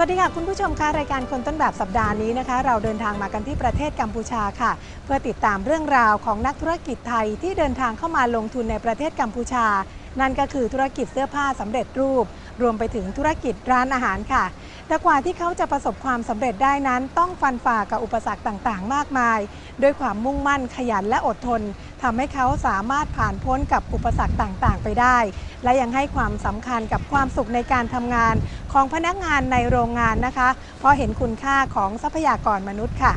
สวัสดีค่ะคุณผู้ชมคะรายการคนต้นแบบสัปดาห์นี้นะคะ เราเดินทางมากันที่ประเทศกัมพูชาค่ะ เพื่อติดตามเรื่องราวของนักธุรกิจไทยที่เดินทางเข้ามาลงทุนในประเทศกัมพูชา นั่นก็คือธุรกิจเสื้อผ้าสำเร็จรูป รวมไปถึงธุรกิจร้านอาหารค่ะ แต่กว่าที่เขาจะประสบความสำเร็จได้นั้น ต้องฟันฝ่ากับอุปสรรคต่างๆ มากมาย ด้วยความมุ่งมั่นขยันและอดทนทำให้เขาสามารถผ่านพ้นกับอุปสรรคต่างๆ ไปได้ และยังให้ความสำคัญกับความสุขในการทำงานของพนักงานในโรงงานนะคะ เพราะเห็นคุณค่าของทรัพยากรมนุษย์ค่ะ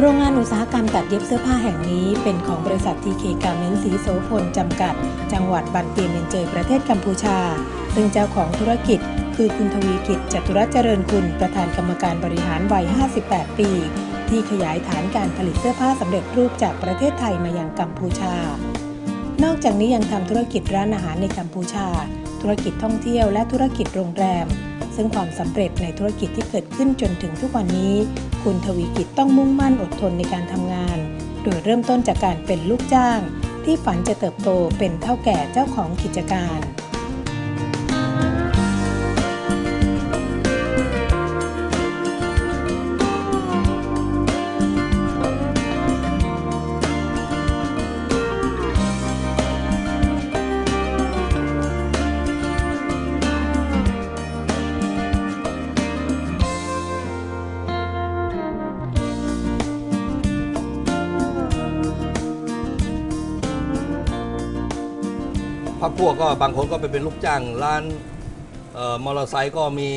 โรงงานอุตสาหกรรมตัดเย็บเสื้อผ้าแห่งนี้เป็นของบริษัททีเคกาเมนสีโสพลจำกัด จังหวัดบันเตียเมนเจยประเทศกัมพูชา ซึ่งเจ้าของธุรกิจ คือคุณทวีกิจจตุรัสเจริญคุณประธานกรรมการบริหารวัย 58 ปี ที่ขยายฐานการผลิตเสื้อผ้าสำเร็จรูปจากประเทศไทยมายังกัมพูชา นอกจากนี้ยังทำธุรกิจร้านอาหารในกัมพูชา ธุรกิจท่องเที่ยวและธุรกิจโรงแรม ซึ่งความสำเร็จในธุรกิจที่เกิดขึ้นจนถึงทุกวันนี้ คุณทวีกิจต้องมุ่งมั่นอดทนในการทำงาน โดยเริ่มต้นจากการเป็นลูกจ้าง ที่ฝันจะเติบโตเป็นเท่าแก่เจ้าของกิจการ วกก็บางคนก็ไปเป็นลูกจ้างร้านเอ่อมอเตอร์ไซค์ก็มี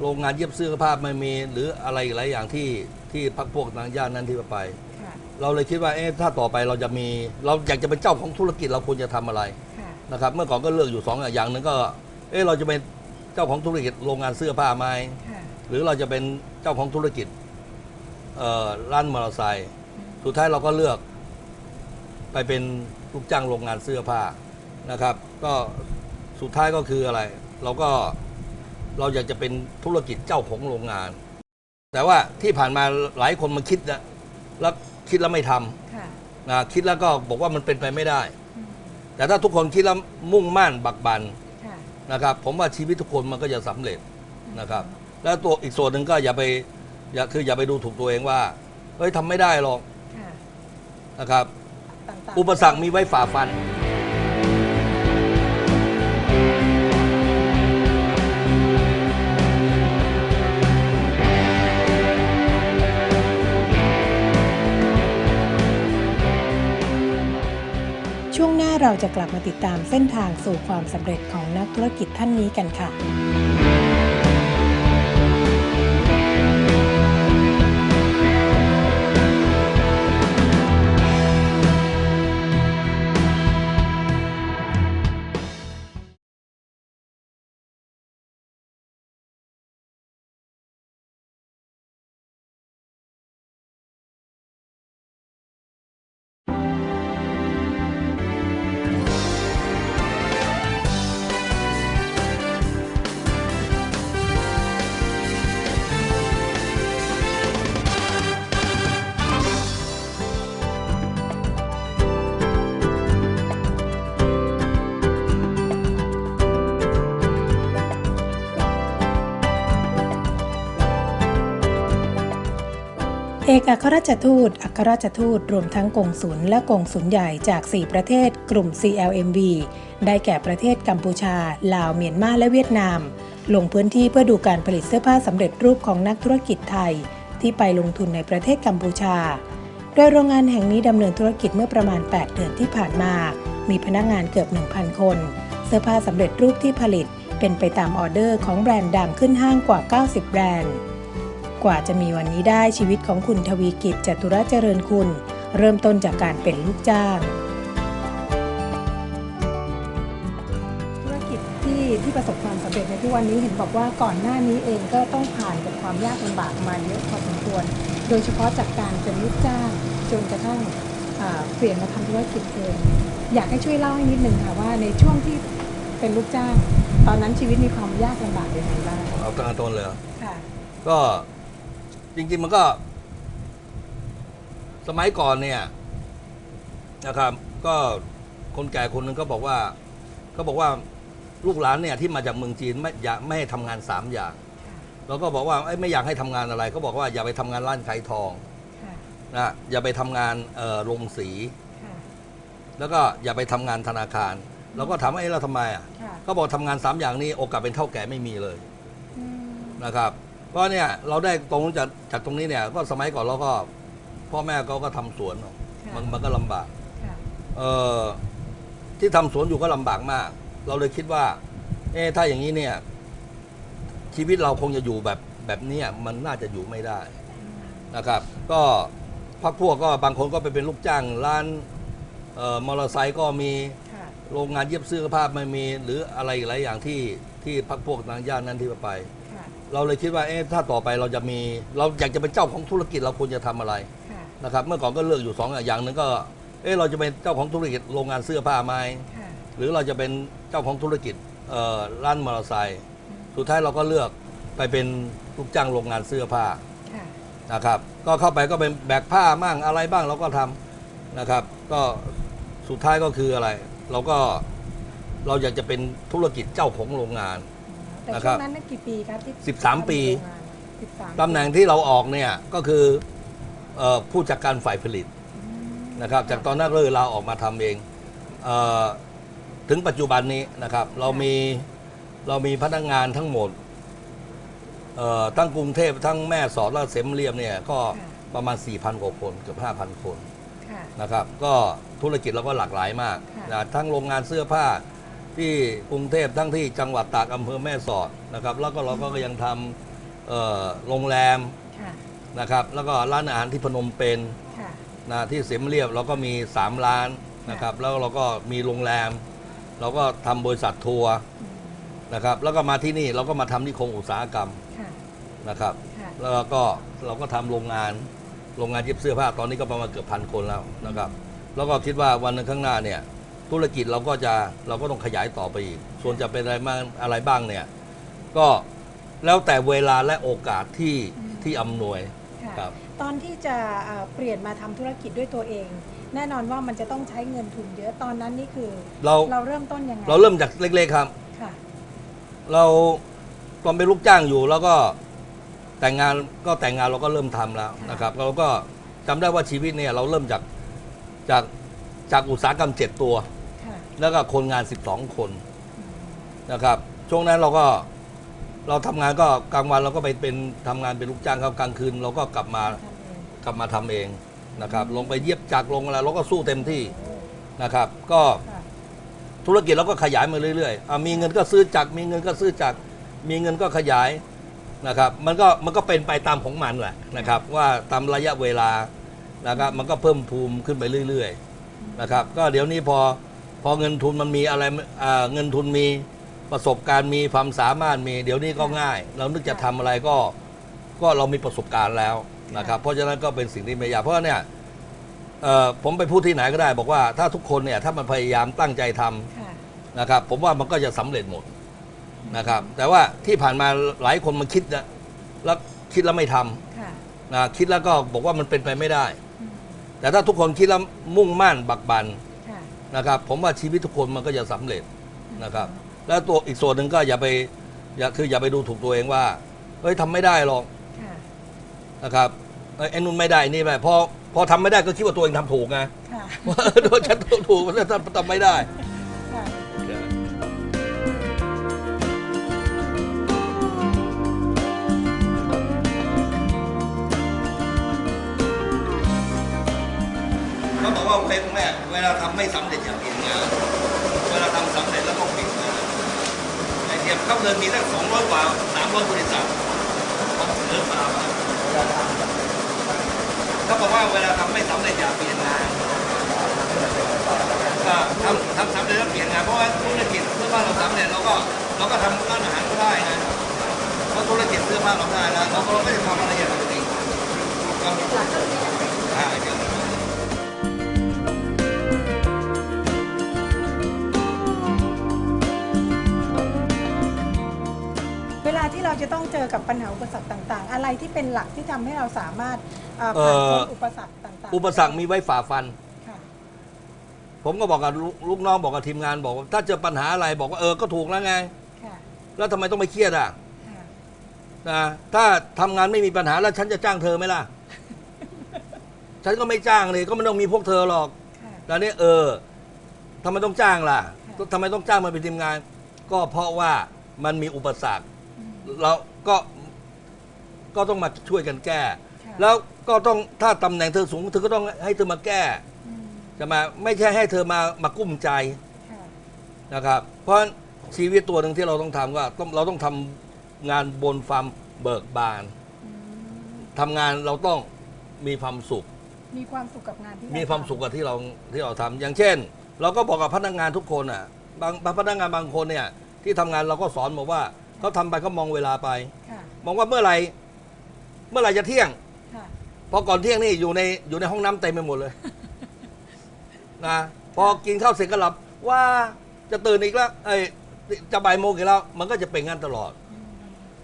โรงงานเย็บเสื้อผ้าไม่มี หรืออะไรอีกหลายอย่างที่ที่พักพวกทางย่านนั้นที่ไปเราเลยคิดว่าเอ๊ะถ้าต่อไปเราจะมี เราอยากจะเป็นเจ้าของธุรกิจเราควรจะทำอะไรนะครับเมื่อก่อนก็เลือกอยู่สองอย่างหนึ่งก็ เอ๊ะเราจะเป็นเจ้าของธุรกิจโรงงานเสื้อผ้าไหมหรือเราจะเป็นเจ้าของธุรกิจเอ่อร้านมอเตอร์ไซค์สุดท้ายเราก็เลือก ไปเป็นลูกจ้างโรงงานเสื้อผ้า นะครับ ก็สุดท้ายก็คืออะไร เราก็เราอยากจะเป็นธุรกิจเจ้าของโรงงาน แต่ว่าที่ผ่านมาหลายคนมาคิดนะแล้วคิดแล้วไม่ทำนะคิดแล้วก็บอกว่ามันเป็นไปไม่ได้ แต่ถ้าทุกคนคิดแล้วมุ่งมั่นบักบันนะครับ ผมว่าชีวิตทุกคนมันก็จะสำเร็จนะครับ แล้วตัวอีกส่วนหนึ่งก็อย่าไปอย่าคืออย่าไปดูถูกตัวเองว่าเฮ้ยทำไม่ได้หรอกนะครับ อุปสรรคมีไว้ฝ่าฟัน เราจะกลับมาติดตามเส้นทางสู่ความสำเร็จของนักธุรกิจท่านนี้กันค่ะ กอัครราชทูต อัครราชทูต รวมทั้งกงสุลและกงสุลใหญ่จาก 4 ประเทศกลุ่ม CLMV ได้แก่ประเทศกัมพูชา ลาว เมียนมาและเวียดนาม ลงพื้นที่เพื่อดูการผลิตเสื้อผ้าสำเร็จรูปของนักธุรกิจไทย ที่ไปลงทุนในประเทศกัมพูชา โดยโรงงานแห่งนี้ดำเนินธุรกิจเมื่อประมาณ 8 เดือนที่ผ่านมา มีพนักงานเกือบ 1,000 คน เสื้อผ้าสำเร็จรูปที่ผลิต เป็นไปตามออเดอร์ของแบรนด์ดังขึ้นห้างกว่า 90 แบรนด์ กว่าจะมีวันนี้ได้ชีวิตของคุณทวีกิจจตุรเจริญคุณ เริ่มต้นจากการเป็นลูกจ้าง ธุรกิจที่ที่ประสบความสำเร็จในทุกวันนี้เห็นบอกว่าก่อนหน้านี้เองก็ต้องผ่านกับความยากลำบากมาเยอะพอสมควร โดยเฉพาะจากการเป็นลูกจ้างจนกระทั่งอ่าเปลี่ยนมาทำธุรกิจเองอยากให้ช่วยเล่าให้นิดนึงค่ะว่าในช่วงที่เป็นลูกจ้าง ตอนนั้นชีวิตมีความยากลำบากยังไงบ้างเอาตั้งแต่ต้นเลยเหรอค่ะ ก็ จริง ๆ มันก็ สมัยก่อนเนี่ยนะครับ ก็คนแก่คนหนึ่งก็บอกว่าก็บอกว่าลูกหลานเนี่ยที่มาจากเมืองจีนไม่อยากไม่ให้ทำงานสามอย่างเราก็บอกว่าเอ้ยไม่อยากให้ทำงานอะไรเขาบอกว่าอย่าไปทำงานร้านขายทองค่ะนะอย่าไปทำงานเอ่อโรงสี ค่ะแล้วก็อย่าไปทำงานธนาคาร เราก็ถามว่าเอ้เราทำไมอะค่ะก็บอกทำงานสามอย่างนี้โอกาสเป็นเท่าแก่ไม่มีเลยอืมนะครับ ก็เนี่ยเราได้ตรงจากจากตรงนี้เนี่ย ก็สมัยก่อนเราก็ พ่อแม่เขาก็ทำสวนค่ะมันมันก็ลำบากค่ะเอ่อที่ทำสวนอยู่ก็ลำบากมาก เราเลยคิดว่า เอ๊ะถ้าอย่างนี้เนี่ย ชีวิตเราคงจะอยู่แบบแบบเนี้ยมันน่าจะอยู่ไม่ได้นะครับ ก็พักพวกก็บางคนก็ไปเป็นลูกจ้างร้านเอ่อมอเตอร์ไซค์ก็มีค่ะโรงงานเย็บเสื้อผ้าไม่มี หรืออะไรอีกหลายอย่างที่ที่พักพวกทางย่านนั้นที่ไปค่ะ เราเลยคิดว่าเอ๊ะถ้าต่อไปเราจะมี เราอยากจะเป็นเจ้าของธุรกิจเราควรจะทำอะไรค่ะ นะครับเมื่อก่อนก็เลือกอยู่สองอย่างหนึ่งก็เอ๊ะเราจะเป็นเจ้าของธุรกิจโรงงานเสื้อผ้าไหมค่ะ หรือเราจะเป็นเจ้าของธุรกิจเอ่อร้านมอเตอร์ไซค์สุดท้ายเราก็เลือกไปเป็นลูกจ้างโรงงานเสื้อผ้า ค่ะ นะครับก็เข้าไปก็เป็นแบกผ้าบ้างอะไรบ้างเราก็ทำนะครับ ก็สุดท้ายก็คืออะไร เราก็เราอยากจะเป็นธุรกิจเจ้าของโรงงาน แต่นะครัช่วบงนั้นน่ะกี่ปีครับที่13ปี สิบสามตำแหน่งที่เราออกเนี่ยก็คือเอ่อผู้จัดการฝ่ายผลิตนะครับ จากตอนนั้นเลยเราออกมาทำเองเออถึงปัจจุบันนี้นะครับ เรามีเรามีพนักงานทั้งหมดเอ่อทั้งกรุงเทพทั้งแม่สอดและเสมเรียมเนี่ยก็ประมาณ 4,000กว่าคนเกือบ5,000 คนค่ะ นะครับ ก็ธุรกิจเราก็หลากหลายมากค่ะ นะทั้งโรงงานเสื้อผ้า ที่กรุงเทพทั้งที่จังหวัดตากอำเภอแม่สอดนะครับ แล้วก็เราก็ยังทำเอ่อโรงแรมค่ะนะครับ แล้วก็ร้านอาหารที่พนมเปญค่ะ นะที่เสมเรียบเราก็มี 3 ร้านนะครับ แล้วเราก็มีโรงแรม เราก็ทำบริษัททัวร์อืมนะครับ แล้วก็มาที่นี่เราก็มาทำที่โครงอุตสาหกรรมค่ะ นะครับ ค่ะ แล้วก็เราก็ทำโรงงานโรงงานเย็บเสื้อผ้าตอนนี้ก็ประมาณเกือบพันคนแล้วนะครับ แล้วก็คิดว่าวันหนึงข้างหน้าเนี่ย ธุรกิจเราก็จะเราก็ต้องขยายต่อไปอีก ส่วนจะเป็นอะไรบ้างอะไรบ้างเนี่ย ก็แล้วแต่เวลาและโอกาสที่ที่อำนวยค่ะครับ ตอนที่จะเอ่อเปลี่ยนมาทำธุรกิจด้วยตัวเอง แน่นอนว่ามันจะต้องใช้เงินทุนเยอะตอนนั้นนี่คือเรา เราเริ่มต้นยังไงเราเริ่มจากเล็กๆครับ ค่ะ เราตอนเป็นลูกจ้างอยู่แล้วก็แต่งงานก็แต่งงานเราก็เริ่มทำแล้วนะครับ เราก็จำได้ว่าชีวิตเนี่ยเราเริ่มจากจากจากอุตสาหกรรมเจ็ดตัวค่ะ แล้วก็คนงาน 12 คนนะครับช่วงนั้นเราก็เราทำงานก็กลางวันเราก็ไปเป็นทำงานเป็นลูกจ้างครับกลางคืน เราก็กลับมากลับมาทำเองนะครับ ลงไปเย็บจักรลงอะไรเราก็สู้เต็มที่นะครับ ก็ธุรกิจเราก็ขยายมาเรื่อยๆอะมีเงินก็ซื้อจักรมีเงินก็ซื้อจักรมีเงินก็ขยายนะครับ มันก็มันก็เป็นไปตามของมันแหละนะครับ ว่าตามระยะเวลานะครับ มันก็เพิ่มภูมิขึ้นไปเรื่อย ๆ นะครับ ก็เดี๋ยวนี้พอ อเงินทุนมันมีอะไรอ่าเงินทุนมีประสบการณ์มีความสามารถมี เดี๋ยวนี้ก็ง่าย เรานึกจะทำอะไรก็ ก็เรามีประสบการณ์แล้วนะครับ เพราะฉะนั้นก็เป็นสิ่งที่ไม่ยากเพราะว่าเนี่ยเอ่อผมไปพูดที่ไหนก็ได้ บอกว่าถ้าทุกคนเนี่ยถ้ามันพยายามตั้งใจทำค่ะนะครับ ผมว่ามันก็จะสำเร็จหมดนะครับ แต่ว่าที่ผ่านมาหลายคนมันคิดนะแล้วคิดแล้วไม่ทำค่ะนะคิดแล้วก็บอกว่ามันเป็นไปไม่ได้อืมแต่ถ้าทุกคนคิดแล้วมุ่งมั่นบักบันค่ะ นะครับผมว่าชีวิตทุกคนมันก็จะสำเร็จนะครับ แล้วตัวอีกส่วนหนึ่งก็อย่าไปอย่าคืออย่าไปดูถูกตัวเองว่าเฮ้ยทำไม่ได้หรอกค่ะ นะครับเอ้ยไอ้นุ่นไม่ได้นี่ไปพอพอทำไม่ได้ก็คิดว่าตัวเองทำถูกไง ค่ะ ว่าโดนฉันถูกแล้วทำทำไม่ได้ ค่ะเขาบอกว่าเพลงแม่ เวลาทำไม่สำเร็จอย่าเปลี่ยนงานเวลาทำสำเร็จแล้วต้องเปลี่ยนงานไอเทียมเขาเดินมีตั้งสองร้อยกว่าสามร้อยบริษัทเขาเดินมาเขาบอกว่าเวลาทำไม่สำเร็จอย่าเปลี่ยนงานก็ทำทำสำเร็จแล้วเปลี่ยนงานเพราะว่าธุรกิจเสื้อผ้าเราสำเร็จเราก็เราก็ทำร้านอาหารก็ได้นะเพราะธุรกิจเสื้อผ้าเราได้แล้วเราก็ไม่ได้ทำอะไรอย่างอื่นก็ใช่เดี๋ยวเวลา เราจะต้องเจอกับปัญหาอุปสรรคต่าง ๆ อะไรที่เป็นหลักที่ทำให้เราสามารถเอ่อผ่านพ้นเอ่ออุปสรรคต่างๆอุปสรรคมีไว้ฝ่าฟัน ค่ะผมก็บอกกับลูกลูกน้องบอกกับทีมงานบอกว่าถ้าเจอปัญหาอะไรบอกว่าเออก็ถูกแล้วไง ค่ะแล้วทำไมต้องไปเครียดอะค่ะนะถ้าทำงานไม่มีปัญหาแล้วฉันจะจ้างเธอไหมล่ะ ฉันก็ไม่จ้างเลยก็ไม่ต้องมีพวกเธอหรอก ค่ะ แล้วนี่เออทำไมต้องจ้างล่ะค่ะ ทำไมต้องจ้างมันเป็นทีมงาน ก็เพราะว่ามันมีอุปสรรคอืม เราก็ก็ต้องมาช่วยกันแก้ค่ะแล้วก็ต้องถ้าตำแหน่งเธอสูงเธอก็ต้องให้เธอมาแก้อืมจะมาไม่ใช่ให้เธอมามากุ้มใจค่ะนะครับ เพราะชีวิตตัวหนึ่งที่เราต้องทำก็ต้องเราต้องทำงานบนความเบิกบานอืมทำงานเราต้องมีความสุข มีความสุขกับงานที่เรมีความสุขทกับที่เราที่เราทำอย่างเช่น เราก็บอกกับพนักงานทุกคนอะบางบางพนักงานบางคนเนี่ยที่ทำงานเราก็สอนบอกว่า เขาทำไปเขามองเวลาไปำค่ะ มองว่าเมื่อไหร่เมื่อไหร่จะเที่ยง ค่ะ พอก่อนเที่ยงนี่อยู่ในอยู่ในห้องน้ำเต็มไปหมดเลย นะพอกินข้าวเสร็จก็หลับว่าจะตื่นอีกแล้วไอ้ยจะบ่ายโมงอีกแล้ว มันก็จะเป็นงั้นตลอดอืม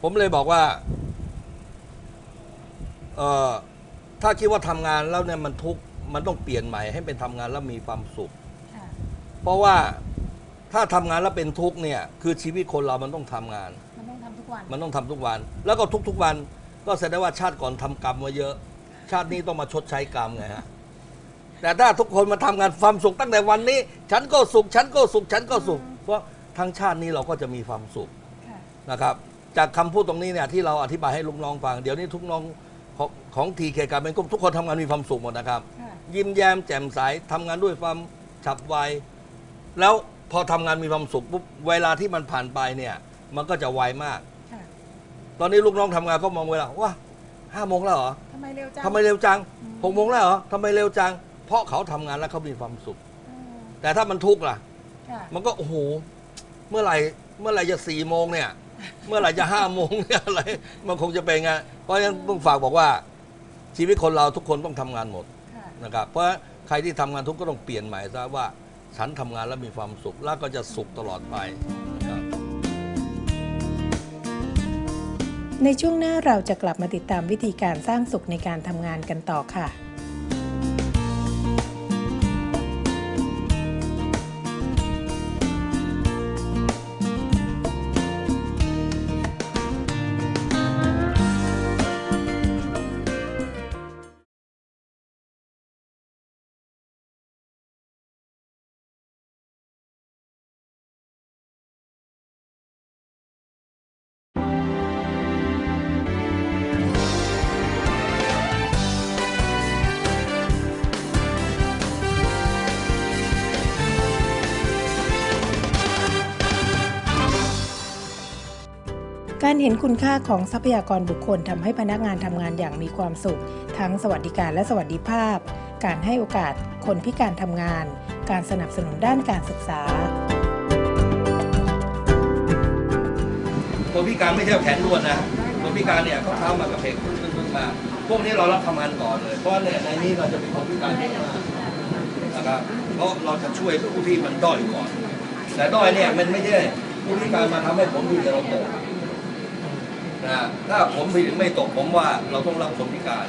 ผมเลยบอกว่าเอ่อถ้าคิดว่าทำงานแล้วเนี่ยมันทุกข์มันต้องเปลี่ยนใหม่ให้เป็นทำงานแล้วมีความสุข ค่ะ เพราะว่า ถ้าทำงานแล้วเป็นทุกข์เนี่ยคือชีวิตคนเรามันต้องทำงาน มันต้องทำทุกวัน มันต้องทำทุกวัน แล้วก็ทุกๆวัน ก็แสดงว่าชาติก่อนทำกรรมมาเยอะ ชาตินี้ต้องมาชดใช้กรรมไงฮะแต่ถ้าทุกคนมาทำงานความสุขตั้งแต่วันนี้ ฉันก็สุข ฉันก็สุข ฉันก็สุข เพราะทั้งชาตินี้เราก็จะมีความสุข ค่ะ นะครับจากคำพูดตรงนี้เนี่ยที่เราอธิบายให้ลูกน้องฟัง เดี๋ยวนี้ทุกน้องของของทีเคการเป็นกลุ่มทุกคนทำงานมีความสุขหมดนะครับ ค่ะ ยิ้มแย้มแจ่มใสทำงานด้วยความฉับไวแล้ว พอทำงานมีความสุขปุ๊บเวลาที่มันผ่านไปเนี่ย มันก็จะไวมาก ค่ะตอนนี้ลูกน้องทำงานก็มองเวลาว่าห้าโมงแล้วเหรอทำไมเร็วจัง ทำไมเร็วจังอืม หกโมงแล้วเหรอทำไมเร็วจัง เพราะเขาทำงานแล้วเขามีความสุข อืมแต่ถ้ามันทุกข์ล่ะ ค่ะ มันก็โอ้โหเมื่อไหร่เมื่อไหร่จะสี่โมงเนี่ย เมื่อไหร่จะห้าโมงเนี่ยอะไร มันคงจะเป็นไงเพราะฉะนั้นเพิ่งฝากบอกว่า ชีวิตคนเราทุกคนต้องทำงานหมดค่ะ นะครับ เพราะใครที่ทำงานทุกข์ก็ต้องเปลี่ยนใหม่ซะว่า ฉันทำงานแล้วมีความสุข แล้วก็จะสุขตลอดไปนะครับในช่วงหน้าเราจะกลับมาติดตามวิธีการสร้างสุขในการทำงานกันต่อค่ะ เห็นคุณค่าของทรัพยากรบุคคลทำให้พนักงานทำงานอย่างมีความสุข ทั้งสวัสดิการและสวัสดิภาพ การให้โอกาสคนพิการทำงาน การสนับสนุนด้านการศึกษาคนพิการไม่ใช่แขนล้วนนะคนพิการเนี่ยเขาเท้ามากระเพกขึ้นขึ้นขึ้นมา พวกนี้เรารับทำงานก่อนเลย เพราะเนี่ยในนี้เราจะเป็นคนพิการเยอะมากนะครับเพราะเราจะช่วยผู้ที่มันด้อยก่อน แต่ด้อยเนี่ยมันไม่ใช่ผู้พิการมาทำให้ผมดีแต่เราต นะถ้าผมไปถึงไม่ตกผมว่าเราต้องรับคนพิการ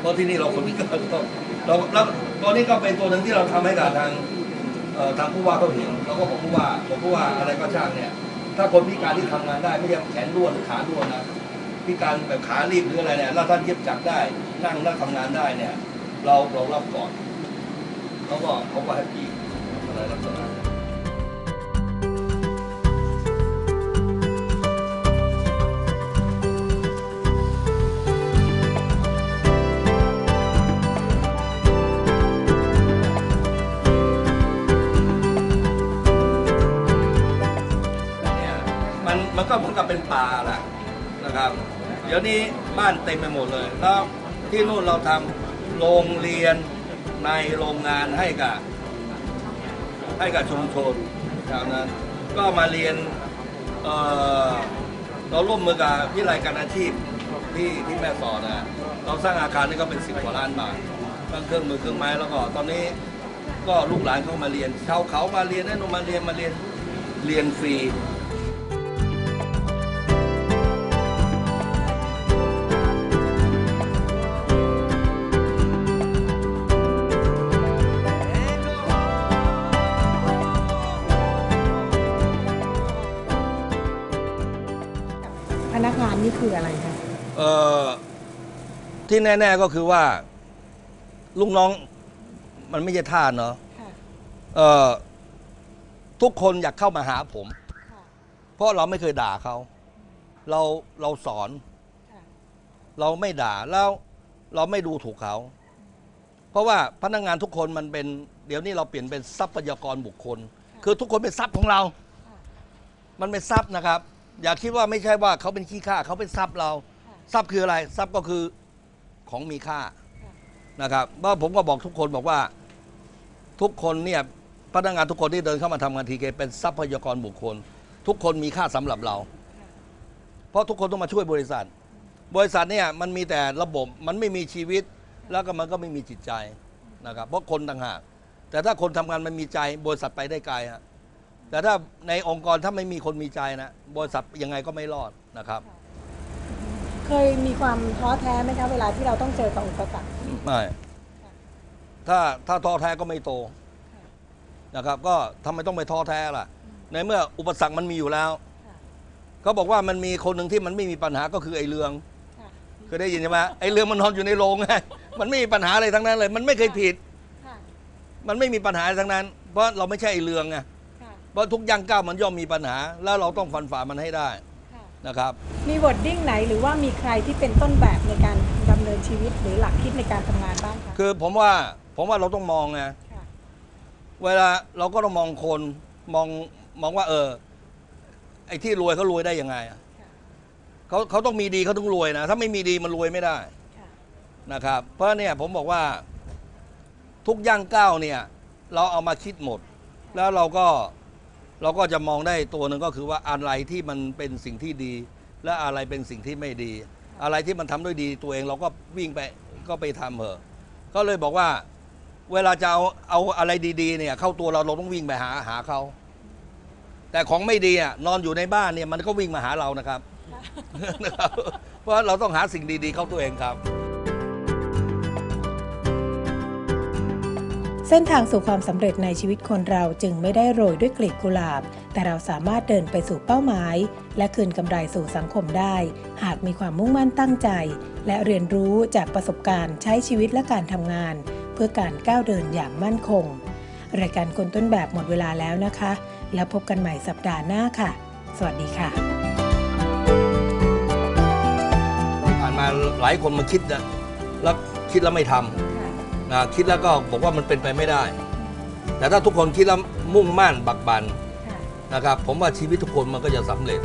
เพราะที่นี่เราคนพิการก็เราแล้วตอนนี้ก็เป็นตัวหนึ่งที่เราทำให้กับทางทางผู้ว่าเขาเห็นเราก็บอกผู้ว่าบอกผู้ว่าอะไรก็ช่างเนี่ย ถ้าคนพิการที่ทำงานได้ไม่ใช่แขนด้วนหรือขาด้วนนะพิการแบบขาลีบหรืออะไรเนี่ยแล้วท่านเย็บจักได้ นั่งแล้วทำงานได้เนี่ย เราเรารับก่อนเขาก็เขาก็แฮปปี้อะไรลักษณะ ป่าแหละนะครับ เดี๋ยวนี้บ้านเต็มไปหมดเลย แล้วที่นู่นเราทำโรงเรียนในโรงงานให้กับ ให้กับชุมชนแถวนั้น ก็มาเรียนเเราร่วมมือกับวิทยายการอาชีพที่ที่แม่สอดนะเราสร้างอาคารนี่ก็เป็นสิบกว่าล้านบาททั้งเครื่องมือเครื่องไม้แล้วก็ตอนนี้ก็ลูกหลานเข้ามาเรียนชาวเขามาเรียนนั่นนมาเรียนมาเรียนเรียนฟรี นักงานนี่คืออะไรคะเอ่อที่แน่ ๆก็คือว่า ลูกน้อง มันไม่ใช่ท่าสเนาะค่ะเอ่อทุกคนอยากเข้ามาหาผม ค่ะเพราะเราไม่เคยด่าเขา เราเราสอน ค่ะเราไม่ด่าแล้วเราไม่ดูถูกเขา เพราะว่าพนักงานทุกคนมันเป็น เดี๋ยวนี้เราเปลี่ยนเป็นทรัพยากรบุคคลคือทุกคนเป็นทรัพย์ของเรามันเป็นทรัพย์นะครับ อย่าคิดว่าไม่ใช่ว่าเขาเป็นขี้ข้าเขาเป็นทรัพย์เรา ทรัพย์คืออะไรทรัพย์ก็คือของมีค่านะครับว่าผมก็บอกทุกคนบอกว่า ทุกคนเนี่ยพนักงานทุกคนที่เดินเข้ามาทำงานทีเกเป็นทรัพยากรบุคคล ทุกคนมีค่าสำหรับเรา เพราะทุกคนต้องมาช่วยบริษัท บริษัทเนี่ยมันมีแต่ระบบมันไม่มีชีวิต แล้วก็มันก็ไม่มีจิตใจนะครับเพราะคนต่างหากแต่ถ้าคนทำงานมันมีใจบริษัทไปได้ไกลฮะ แต่ถ้าในองค์กรถ้าไม่มีคนมีใจนะบริษัทยังไงก็ไม่รอดนะครับ เคยมีความท้อแท้ไหมคะเวลาที่เราต้องเจอกับอุปสรรคไม่ถ้าถ้าท้อแท้ก็ไม่โตนะครับ ก็ทำไมต้องไปท้อแท้ล่ะ ในเมื่ออุปสรรคมันมีอยู่แล้วเขาบอกว่ามันมีคนหนึ่งที่มันไม่มีปัญหาก็คือไอ้เรืองค่ะเคยได้ยินใช่ไหมไอ้เรืองมันนอนอยู่ในโรงไงมันไม่มีปัญหาอะไรทั้งนั้นเลย มันไม่เคยผิดค่ะมันไม่มีปัญหาอะไรทั้งนั้น เพราะเราไม่ใช่ไอ้เรืองไงค่ะ เพราะทุกย่างก้าวมันย่อมมีปัญหา แล้วเราต้องฟันฝ่ามันให้ได้ค่ะนะครับ มีวอร์ดดิ้งไหนหรือว่ามีใครที่เป็นต้นแบบในการดำเนินชีวิตหรือหลักคิดในการทำงานบ้างคะคือผมว่าผมว่าเราต้องมองไงค่ะ เวลาเราก็ต้องมองคนมองมองว่า เออ ไอ้ที่รวยเขารวยได้ยังไงอะค่ะ เขาเขาต้องมีดีเขาต้องรวยนะ ถ้าไม่มีดีมันรวยไม่ได้ค่ะ นะครับ เพราะเนี่ยผมบอกว่าทุกย่างก้าวเนี่ย เราเอามาคิดหมด แล้วเราก็ เราก็จะมองได้ตัวหนึ่งก็คือว่าอะไรที่มันเป็นสิ่งที่ดี และอะไรเป็นสิ่งที่ไม่ดี อะไรที่มันทำด้วยดีตัวเองเราก็วิ่งไปก็ไปทำเถอะก็เลยบอกว่าเวลาจะเอาเอาอะไรดีๆเนี่ยเข้าตัวเราเราต้องวิ่งไปหาหาเขาแต่ของไม่ดีอะนอนอยู่ในบ้านเนี่ยมันก็วิ่งมาหาเรานะครับ เพราะเราต้องหาสิ่งดีๆเข้าตัวเองครับ เส้นทางสู่ความสำเร็จในชีวิตคนเราจึงไม่ได้โรยด้วยกลีบกุหลาบ แต่เราสามารถเดินไปสู่เป้าหมาย และคืนกำไรสู่สังคมได้ หากมีความมุ่งมั่นตั้งใจ และเรียนรู้จากประสบการณ์ใช้ชีวิตและการทำงาน เพื่อการก้าวเดินอย่างมั่นคง รายการคนต้นแบบหมดเวลาแล้วนะคะ แล้วพบกันใหม่สัปดาห์หน้าค่ะ สวัสดีค่ะ ผ่านมาหลายคนมาคิดนะแล้วคิดแล้วไม่ทำ นะคิดแล้วก็บอกว่ามันเป็นไปไม่ได้ แต่ถ้าทุกคนคิดแล้วมุ่งมั่นบักบันนะครับ ผมว่าชีวิตทุกคนมันก็จะสำเร็จ